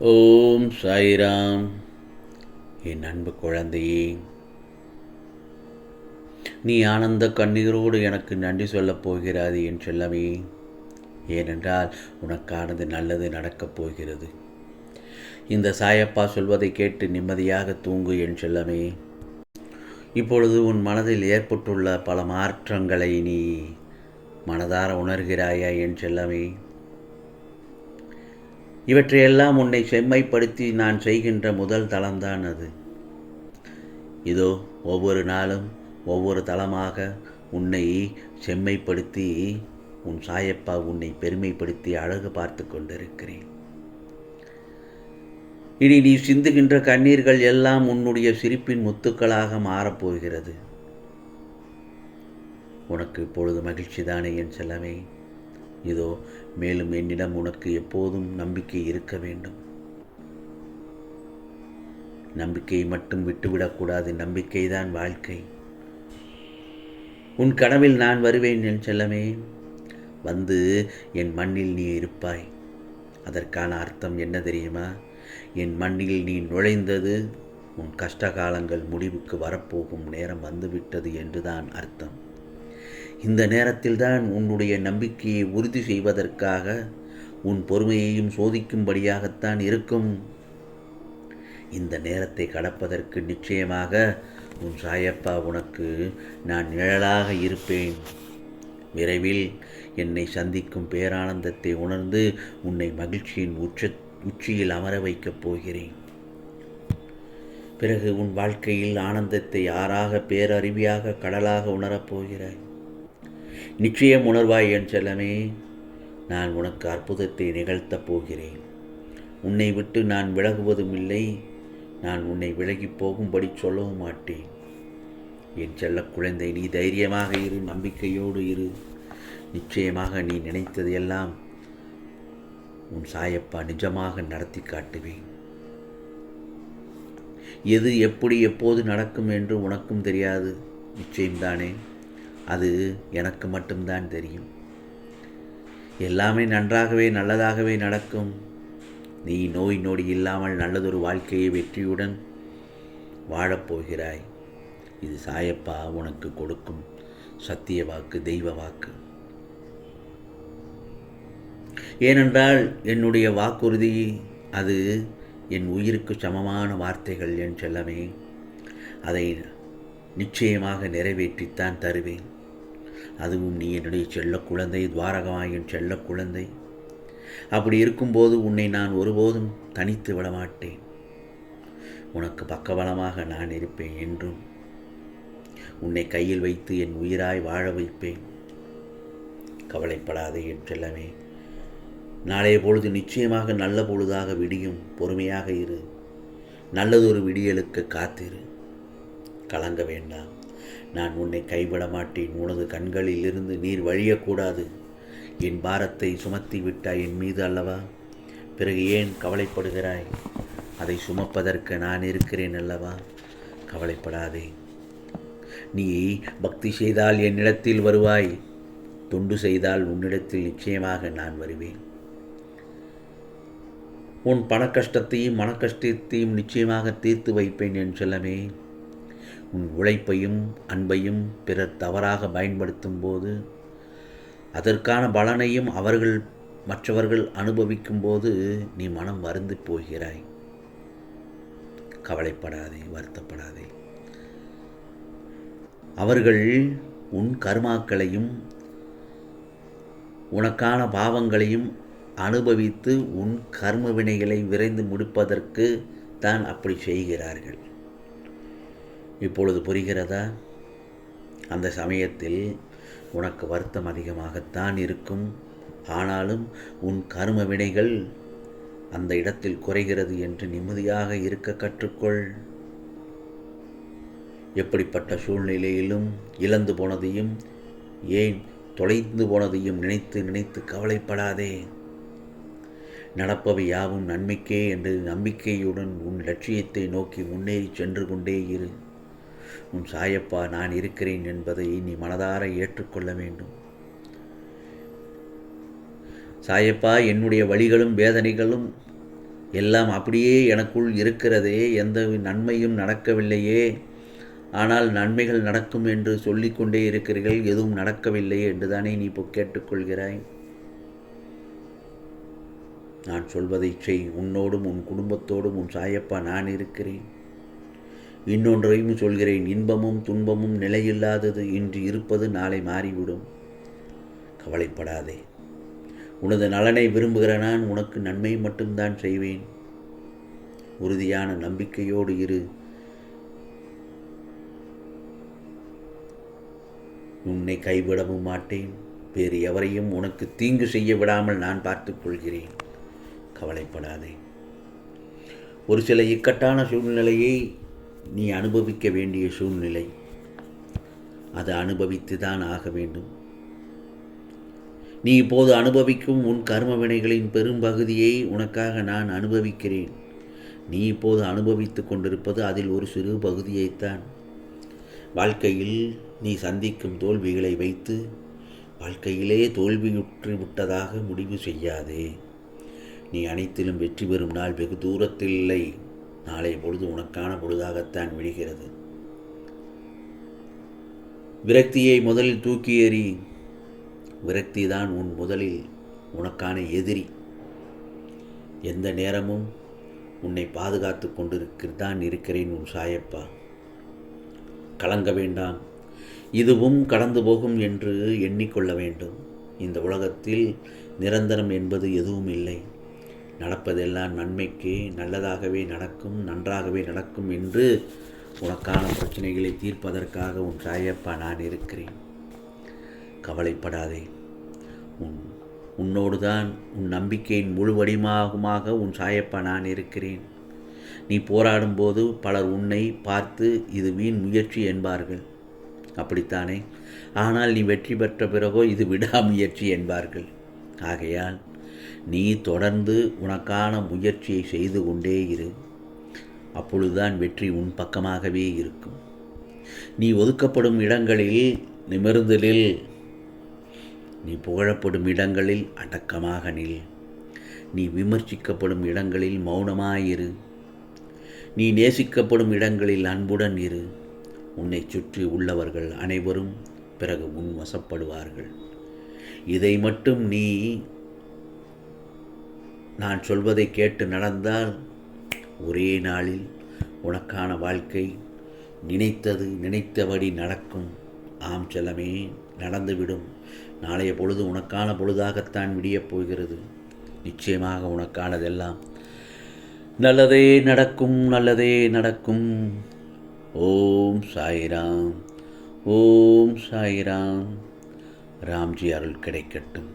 ஓம் சாய்ராம். என் அன்பு குழந்தையே நீ ஆனந்த கண்ணீரோடு எனக்கு நன்றி சொல்லப் போகிறாது என் செல்லமே. ஏனென்றால் உனக்கானது நல்லது நடக்கப் போகிறது. இந்த சாயப்பா சொல்வதை கேட்டு நிம்மதியாக தூங்கு என் செல்லமே. இப்பொழுது உன் மனதில் ஏற்பட்டுள்ள பல மாற்றங்களை நீ மனதார உணர்கிறாயா என் செல்லமே. இவற்றையெல்லாம் உன்னை செம்மைப்படுத்தி நான் செய்கின்ற முதல் தளம்தான் அது இதோ ஒவ்வொரு நாளும் ஒவ்வொரு தளமாக உன்னை செம்மைப்படுத்தி உன் சாயப்பா உன்னை பெருமைப்படுத்தி அழகு பார்த்து கொண்டிருக்கிறேன். இனி நீ சிந்துகின்ற கண்ணீர்கள் எல்லாம் உன்னுடைய சிரிப்பின் முத்துக்களாக மாறப்போகிறது. உனக்கு இப்பொழுது மகிழ்ச்சி தானே என் செல்லமே? இதோ மேலும் என்னிடம் உனக்கு எப்போதும் நம்பிக்கை இருக்க வேண்டும். நம்பிக்கையை மட்டும் விட்டுவிடக்கூடாது நம்பிக்கைதான் வாழ்க்கை. உன் கனவில் நான் வருவேன் என் செல்லமே. வந்து என் மண்ணில் நீ இருப்பாய். அதற்கான அர்த்தம் என்ன தெரியுமா? என் மண்ணில் நீ நுழைந்தது உன் கஷ்ட காலங்கள் முடிவுக்கு வரப்போகும் நேரம் வந்துவிட்டது என்றுதான் அர்த்தம். இந்த நேரத்தில்தான் உன்னுடைய நம்பிக்கையை உறுதி செய்வதற்காக உன் பொறுமையையும் சோதிக்கும்படியாகத்தான் இருக்கும். இந்த நேரத்தை கடப்பதற்கு நிச்சயமாக உன் சாயப்பா உனக்கு நான் நிழலாக இருப்பேன். விரைவில் என்னை சந்திக்கும் பேரானந்தத்தை உணர்ந்து உன்னை மகிழ்ச்சியின் உச்ச உச்சியில் அமர வைக்கப் போகிறேன். பிறகு உன் வாழ்க்கையில் ஆனந்தத்தை யாராக பேரறிவியாக கடலாக உணரப் போகிறாய் நிச்சயம் உணர்வாய் என் செல்லமே நான் உனக்கு அற்புதத்தை நிகழ்த்தப் போகிறேன். உன்னை விட்டு நான் விலகுவதும் இல்லை நான் உன்னை விலகி போகும்படி சொல்லவும் மாட்டேன். என் செல்ல குழந்தை நீ தைரியமாக இரு நம்பிக்கையோடு இரு. நிச்சயமாக நீ நினைத்ததையெல்லாம் உன் சாயப்பா நிஜமாக நடத்தி காட்டுவேன். எது எப்படி எப்போது நடக்கும் என்று உனக்கும் தெரியாது. நிச்சயம்தானே? அது எனக்கு மட்டும்தான் தெரியும். எல்லாமே நன்றாகவே நல்லதாகவே நடக்கும். நீ நோய் நொடி இல்லாமல் நல்லதொரு வாழ்க்கையை வெற்றியுடன் வாழப்போகிறாய் இது சாயப்பா உனக்கு கொடுக்கும் சத்திய வாக்கு தெய்வ வாக்கு. ஏனென்றால் என்னுடைய வாக்குறுதி அது என் உயிருக்கு சமமான வார்த்தைகள் என் செல்லமே. அதை நிச்சயமாக நிறைவேற்றித்தான் தருவேன். அதுவும் நீ என்னுடைய செல்ல குழந்தை துவாரகமாயின் செல்ல குழந்தை. அப்படி இருக்கும்போது உன்னை நான் ஒருபோதும் தனித்து விடமாட்டேன். உனக்கு பக்கபலமாக நான் இருப்பேன் என்றும் உன்னை கையில் வைத்து என் உயிராய் வாழ வைப்பேன். கவலைப்படாதே என் செல்லமே. நாளைய பொழுது நிச்சயமாக நல்ல பொழுதாக விடியும். பொறுமையாக இரு. நல்லதொரு விடியலுக்கு காத்திரு. கலங்க வேண்டாம். நான் உன்னை கைவிட மாட்டேன். உனது கண்களில் இருந்து நீர் வழியக்கூடாது. என் பாரத்தை சுமத்தி விட்டாய் என் மீது அல்லவா? பிறகு ஏன் கவலைப்படுகிறாய்? அதை சுமப்பதற்கு நான் இருக்கிறேன் அல்லவா? கவலைப்படாதே. நீ பக்தி செய்தால் என்னிடத்தில் வருவாய். தொண்டு செய்தால் உன்னிடத்தில் நிச்சயமாக நான் வருவேன். உன் பண கஷ்டத்தையும் மன கஷ்டத்தையும் நிச்சயமாக தீர்த்து வைப்பேன் என் செல்லமே. உன் உழைப்பையும் அன்பையும் பிறர் தவறாக பயன்படுத்தும் போது அதற்கான பலனையும் அவர்கள் மற்றவர்கள் அனுபவிக்கும் போது நீ மனம் வருந்து போகிறாய். கவலைப்படாதே வருத்தப்படாதே. அவர்கள் உன் கர்மாக்களையும் உனக்கான பாவங்களையும் அனுபவித்து உன் கர்ம வினைகளை விரைந்து முடிப்பதற்கு தான் அப்படி செய்கிறார்கள். இப்பொழுது புரிகிறதா? அந்த சமயத்தில் உனக்கு வருத்தம் அதிகமாகத்தான் இருக்கும். ஆனாலும் உன் கரும வினைகள் அந்த இடத்தில் குறைகிறது என்று நிம்மதியாக இருக்க கற்றுக்கொள். எப்படிப்பட்ட சூழ்நிலையிலும் இழந்து போனதையும் ஏன் தொலைந்து போனதையும் நினைத்து நினைத்து கவலைப்படாதே. நடப்பவை யாவும் நன்மைக்கே என்று நம்பிக்கையுடன் உன் லட்சியத்தை நோக்கி முன்னேறி சென்று கொண்டே இரு. உன் சாயப்பா நான் இருக்கிறேன் என்பதை நீ மனதார ஏற்றுக்கொள்ள வேண்டும். சாயப்பா என்னுடைய வழிகளும் வேதனைகளும் எல்லாம் அப்படியே எனக்குள் இருக்கிறதே. எந்த நன்மையும் நடக்கவில்லையே. ஆனால் நன்மைகள் நடக்கும் என்று சொல்லிக்கொண்டே இருக்கிறீர்கள். எதுவும் நடக்கவில்லை என்று தானே நீ இப்போ கேட்டுக்கொள்கிறாய்? நான் சொல்வதை செய். உன்னோடும் உன் குடும்பத்தோடும் உன் சாயப்பா நான் இருக்கிறேன். இன்னொன்றையும் சொல்கிறேன். இன்பமும் துன்பமும் நிலையில்லாதது இன்று இருப்பது நாளை மாறிவிடும். கவலைப்படாதே. உனது நலனை விரும்புகிற நான் உனக்கு நன்மை மட்டும்தான் செய்வேன். உறுதியான நம்பிக்கையோடு இரு. உன்னை கைவிடவும் மாட்டேன். வேறு எவரையும் உனக்கு தீங்கு செய்ய விடாமல் நான் பார்த்துக் கொள்கிறேன். கவலைப்படாதே. ஒரு சில இக்கட்டான சூழ்நிலையை நீ அனுபவிக்க வேண்டிய சூழ்நிலை. அதை அனுபவித்து தான் ஆக வேண்டும். நீ இப்போது அனுபவிக்கும் உன் கர்ம வினைகளின் பெரும்பகுதியை உனக்காக நான் அனுபவிக்கிறேன். நீ இப்போது அனுபவித்து கொண்டிருப்பது அதில் ஒரு சிறு பகுதியைத்தான். வாழ்க்கையில் நீ சந்திக்கும் தோல்விகளை வைத்து வாழ்க்கையிலே தோல்வியுற்று விட்டதாக முடிவு செய்யாதே. நீ அனைத்திலும் வெற்றி பெறும் நாள் வெகு தூரத்தில் இல்லை நாளை பொழுது உனக்கான பொழுதாகத்தான் விழுகிறது விரக்தியை முதலில் தூக்கி எறி விரக்தி தான் உன் முதலில் உனக்கான எதிரி. எந்த நேரமும் உன்னை பாதுகாத்து கொண்டிருக்கிறதான் இருக்கிறேன் உன் சாயப்பா. கலங்க வேண்டாம். இதுவும் கடந்து போகும் என்று எண்ணிக்கொள்ள வேண்டும். இந்த உலகத்தில் நிரந்தரம் என்பது எதுவும் இல்லை. நடப்பதெல்லாம் நன்மைக்கு நல்லதாகவே நடக்கும் நன்றாகவே நடக்கும் என்று உனக்கான பிரச்சனைகளை தீர்ப்பதற்காக உன் சாயப்பா நான் இருக்கிறேன். கவலைப்படாதே. உன் உன்னோடு தான் உன் நம்பிக்கையின் முழு வடிவமாகுமாக உன் சாயப்பா நான் இருக்கிறேன். நீ போராடும்போது பலர் உன்னை பார்த்து இது வீண் முயற்சி என்பார்கள். அப்படித்தானே? ஆனால் நீ வெற்றி பெற்ற பிறகோ இது விடாமுயற்சி என்பார்கள். ஆகையால் நீ தொடர்ந்து உனக்கான முயற்சியை செய்து கொண்டே இரு. அப்பொழுதுதான் வெற்றி உன் பக்கமாகவே இருக்கும். நீ ஒதுக்கப்படும் இடங்களில் நிமிர்ந்தலில் நீ புகழப்படும் இடங்களில் அடக்கமாக நில். நீ விமர்சிக்கப்படும் இடங்களில் மௌனமாயிரு நீ நேசிக்கப்படும் இடங்களில் அன்புடன் இரு. உன்னை சுற்றி உள்ளவர்கள் அனைவரும் பிறகு உன் வசப்படுவார்கள். இதை மட்டும் நீ நான் சொல்வதை கேட்டு நடந்தால் ஒரே நாளில் உனக்கான வாழ்க்கை நினைத்தது நினைத்தபடி நடக்கும். ஆம் செல்லமே நடந்துவிடும். நாளைய பொழுது உனக்கான பொழுதாகத்தான் விடியப் போகிறது. நிச்சயமாக உனக்கானதெல்லாம் நல்லதே நடக்கும் நல்லதே நடக்கும். ஓம் சாய்ராம் ஓம் சாய்ராம். ராம்ஜி அருள் கிடைக்கட்டும்.